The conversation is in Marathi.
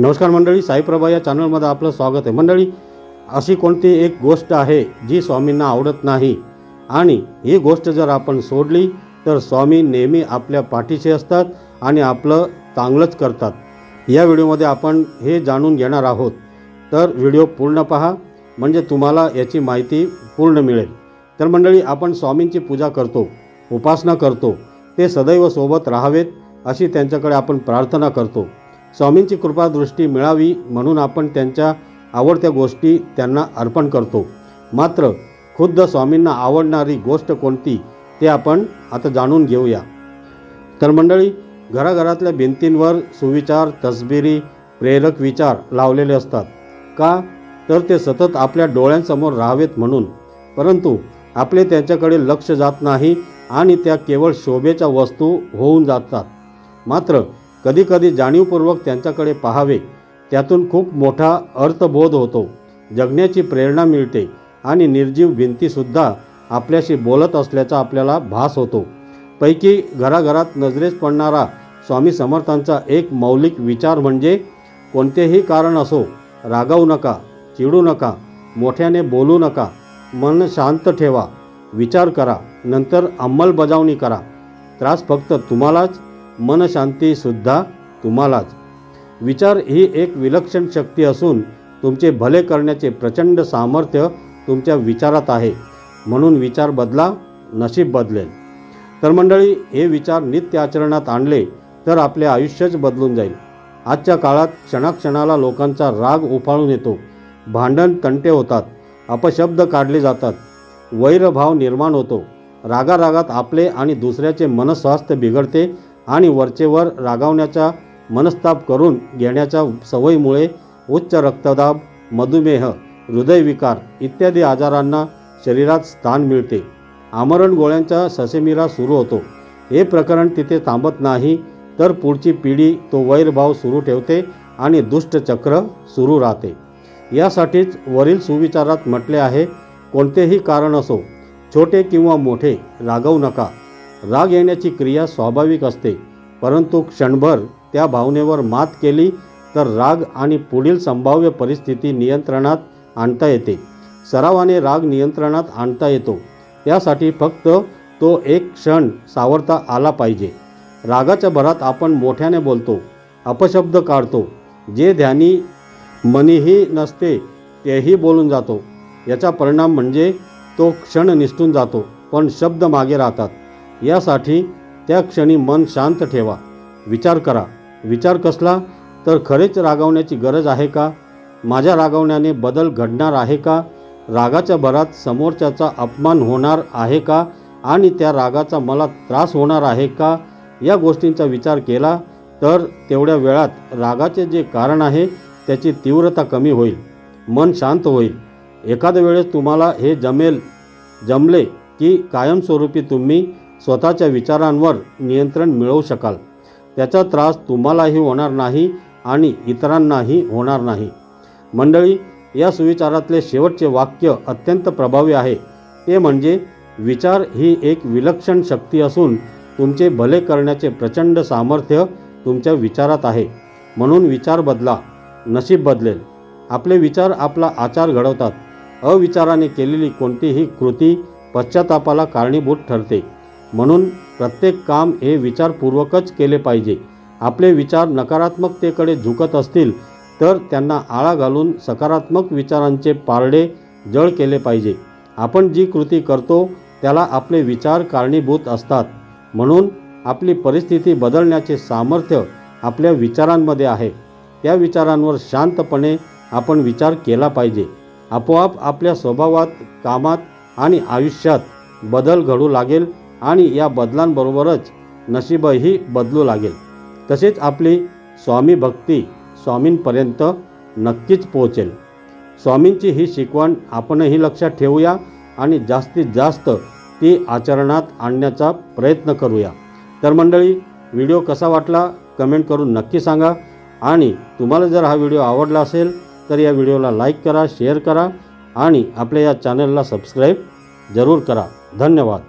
नमस्कार मंडळी साईप्रभा या चॅनलमध्ये आपलं स्वागत आहे. मंडळी अशी कोणती एक गोष्ट आहे जी स्वामींना आवडत नाही? आणि ही गोष्ट जर आपण सोडली तर स्वामी नेहमी आपल्या पाठीशी असतात आणि आपलं चांगलंच करतात. या व्हिडिओमध्ये आपण हे जाणून घेणार आहोत. तर व्हिडिओ पूर्ण पहा म्हणजे तुम्हाला याची माहिती पूर्ण मिळेल. तर मंडळी आपण स्वामींची पूजा करतो उपासना करतो ते सदैव सोबत राहावेत अशी त्यांच्याकडे आपण प्रार्थना करतो. स्वामींची कृपादृष्टी मिळावी म्हणून आपण त्यांच्या आवडत्या गोष्टी त्यांना अर्पण करतो. मात्र खुद्द स्वामींना आवडणारी गोष्ट कोणती ते आपण आता जाणून घेऊया. तर मंडळी घराघरातल्या भिंतींवर सुविचार तसबिरी प्रेरक विचार लावलेले असतात. का? तर ते सतत आपल्या डोळ्यांसमोर राहावेत म्हणून. परंतु आपले त्यांच्याकडे लक्ष जात नाही आणि त्या केवळ शोभेच्या वस्तू होऊन जातात. मात्र कधीकधी जाणीवपूर्वक त्यांच्याकडे पाहावे. त्यातून खूप मोठा अर्थबोध होतो. जगण्याची प्रेरणा मिळते आणि निर्जीव भिंतीसुद्धा आपल्याशी बोलत असल्याचा आपल्याला भास होतो. पैकी घराघरात नजरेस पडणारा स्वामी समर्थांचा एक मौलिक विचार म्हणजे कोणतेही कारण असो रागावू नका चिडू नका मोठ्याने बोलू नका मन शांत ठेवा विचार करा नंतर अंमलबजावणी करा. त्रास फक्त तुम्हालाच मनशांतीसुद्धा तुम्हालाच. विचार ही एक विलक्षण शक्ती असून तुमचे भले करण्याचे प्रचंड सामर्थ्य तुमच्या विचारात आहे म्हणून विचार बदला नशीब बदलेल. तर मंडळी हे विचार नित्य आचरणात आणले तर आपले आयुष्यच बदलून जाईल. आजच्या काळात क्षणाक्षणाला लोकांचा राग उफाळून येतो. भांडण तंटे होतात अपशब्द काढले जातात वैरभाव निर्माण होतो. रागारागात आपले आणि दुसऱ्याचे मनस्वास्थ्य बिघडते आणि वरचेवर रागावण्याचा मनस्ताप करून घेण्याच्या सवयीमुळे उच्च रक्तदाब मधुमेह हृदयविकार इत्यादी आजारांना शरीरात स्थान मिळते. आमरण गोळ्यांचा ससेमिरा सुरू होतो. हे प्रकरण तिथे थांबत नाही तर पुढची पिढी तो वैरभाव सुरू ठेवते आणि दुष्टचक्र सुरू राहते. यासाठीच वरील सुविचारात म्हटले आहे कोणतेही कारण असो छोटे किंवा मोठे रागवू नका. राग येण्याची क्रिया स्वाभाविक असते परंतु क्षणभर त्या भावनेवर मात केली तर राग आणि पुढील संभाव्य परिस्थिती नियंत्रणात आणता येते. सरावाने राग नियंत्रणात आणता येतो. त्यासाठी फक्त तो एक क्षण सावरता आला पाहिजे. रागाच्या भरात आपण मोठ्याने बोलतो अपशब्द काढतो. जे ध्यानी मनीही नसते तेही बोलून जातो. याचा परिणाम म्हणजे तो क्षण निसटून जातो पण शब्द मागे राहतात. यासाठी त्या क्षणी मन शांत ठेवा. विचार करा. विचार कसला? तर खरेच रागावण्याची गरज आहे का? माझ्या रागवण्याने बदल घडणार आहे का? रागाच्या भरात समोरच्याचा अपमान होणार आहे का? आणि त्या रागाचा मला त्रास होणार आहे का? या गोष्टींचा विचार केला तर तेवढ्या वेळात रागाचे जे कारण आहे त्याची तीव्रता कमी होईल. मन शांत होईल. एखाद्या वेळेस तुम्हाला हे जमेल जमले की कायमस्वरूपी तुम्ही स्वतःच्या विचारांवर नियंत्रण मिळवू शकाल. त्याचा त्रास तुम्हालाही होणार नाही आणि इतरांनाही होणार नाही. मंडळी या सुविचारातले शेवटचे वाक्य अत्यंत प्रभावी आहे. ते म्हणजे विचार ही एक विलक्षण शक्ती असून तुमचे भले करण्याचे प्रचंड सामर्थ्य तुमच्या विचारात आहे. म्हणून विचार बदला नशीब बदलेल. आपले विचार आपला आचार घडवतात. अविचाराने केलेली कोणतीही कृती पश्चातापाला कारणीभूत ठरते. म्हणून प्रत्येक काम हे विचारपूर्वकच केले पाहिजे. आपले विचार नकारात्मकतेकडे झुकत असतील तर त्यांना आळा घालून सकारात्मक विचारांचे पारडे जळ केले पाहिजे. आपण जी कृती करतो त्याला आपले विचार कारणीभूत असतात. म्हणून आपली परिस्थिती बदलण्याचे सामर्थ्य आपल्या विचारांमध्ये आहे. त्या विचारांवर शांतपणे आपण विचार केला पाहिजे. आपोआप आपल्या स्वभावात कामात आणि आयुष्यात बदल घडू लागेल आणि या बदलांबरोबरच नशीबही बदलू लागेल. तसेच आपली स्वामी भक्ती स्वामींपर्यंत नक्कीच पोहोचेल. स्वामींची ही शिकवण आपणही लक्षात ठेवूया आणि जास्तीत जास्त ती आचरणात आणण्याचा प्रयत्न करूया. तर मंडळी व्हिडिओ कसा वाटला कमेंट करून नक्की सांगा आणि तुम्हाला जर हा व्हिडिओ आवडला असेल तर या व्हिडिओला लाईक करा शेअर करा आणि आपल्या या चॅनलला सबस्क्राईब जरूर करा. धन्यवाद.